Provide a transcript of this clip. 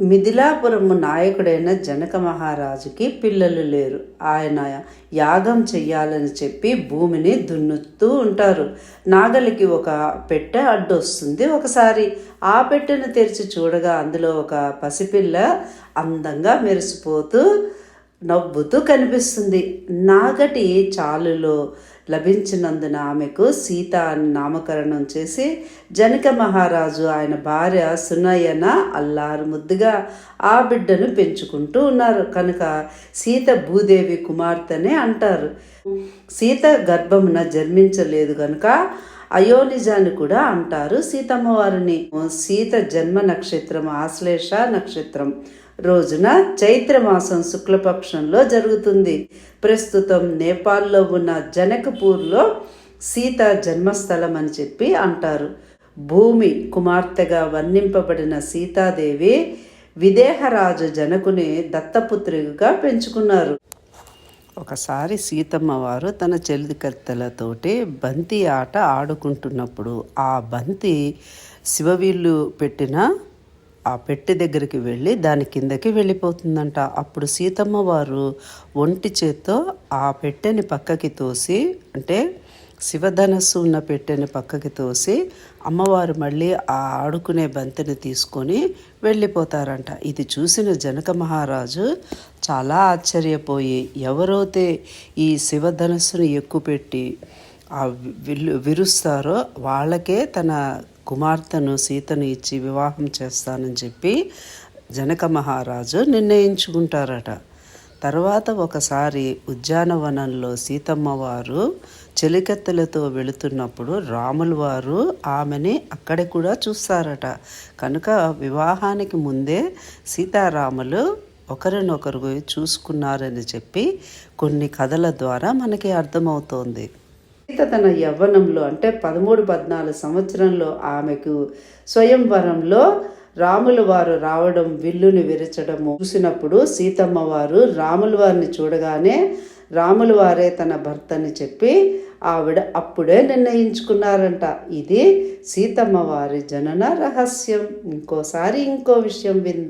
మిథిలాపురము నాయకుడైన జనక మహారాజుకి పిల్లలు లేరు. ఆయన యాగం చెయ్యాలని చెప్పి భూమిని దున్నుతూ ఉంటారు. నాగలికి ఒక పెట్టె అడ్డొస్తుంది ఒకసారి. ఆ పెట్టెను తెరిచి చూడగా అందులో ఒక పసిపిల్ల అందంగా మెరిసిపోతూ నవ్వుతూ కనిపిస్తుంది. నాగటి చాలులో లభించినందున ఆమెకు సీత అని నామకరణం చేసి జనక మహారాజు ఆయన భార్య సునయన అల్లారు ముద్దుగా ఆ బిడ్డను పెంచుకుంటూ ఉన్నారు. కనుక సీత భూదేవి కుమార్తెనే అంటారు. సీత గర్భమున జన్మించలేదు కనుక అయోనిజాన్ని కూడా అంటారు. సీతమ్మ వారిని సీత జన్మ నక్షత్రం ఆశ్లేష నక్షత్రం రోజున చైత్రమాసం శుక్లపక్షంలో జరుగుతుంది. ప్రస్తుతం నేపాల్లో ఉన్న జనకపూర్లో సీత జన్మస్థలం అని చెప్పి అంటారు. భూమి కుమార్తెగా వర్ణింపబడిన సీతాదేవి విదేహరాజు జనకుని దత్తపుత్రిగా పెంచుకున్నారు. ఒకసారి సీతమ్మ వారు తన చెలికత్తెలతోటి బంతి ఆట ఆడుకుంటున్నప్పుడు ఆ బంతి శివవీళ్ళు పెట్టిన ఆ పెట్టె దగ్గరికి వెళ్ళి దాని కిందకి వెళ్ళిపోతుందంట. అప్పుడు సీతమ్మ వారు ఒంటి చేత్తో ఆ పెట్టెని పక్కకి తోసి అంటే శివధనస్సు ఉన్న పెట్టెని పక్కకి తోసి అమ్మవారు మళ్ళీ ఆ ఆడుకునే బంతిని తీసుకొని వెళ్ళిపోతారంట. ఇది చూసిన జనక మహారాజు చాలా ఆశ్చర్యపోయి ఎవరైతే ఈ శివధనస్సును ఎక్కుపెట్టి ఆ విల్లు విరుస్తారో వాళ్ళకే తన కుమార్తెను సీతను ఇచ్చి వివాహం చేస్తానని చెప్పి జనక మహారాజు నిర్ణయించుకుంటారట. తర్వాత ఒకసారి ఉద్యానవనంలో సీతమ్మ వారు చెలికత్తెలతో వెళుతున్నప్పుడు రాములు వారు ఆమెని అక్కడ కూడా చూస్తారట. కనుక వివాహానికి ముందే సీతారాములు ఒకరినొకరు చూసుకున్నారని చెప్పి కొన్ని కథల ద్వారా మనకి అర్థమవుతోంది. సీత తన యవ్వనంలో అంటే పదమూడు పద్నాలుగు సంవత్సరంలో ఆమెకు స్వయంవరంలో రాముల వారు రావడం విల్లుని విరచడము చూసినప్పుడు సీతమ్మ వారు రాముల వారిని చూడగానే రాముల వారే తన భర్తని చెప్పి ఆవిడ అప్పుడే నిర్ణయించుకున్నారంట. ఇది సీతమ్మ వారి జనన రహస్యం. ఇంకోసారి ఇంకో విషయం విందాం.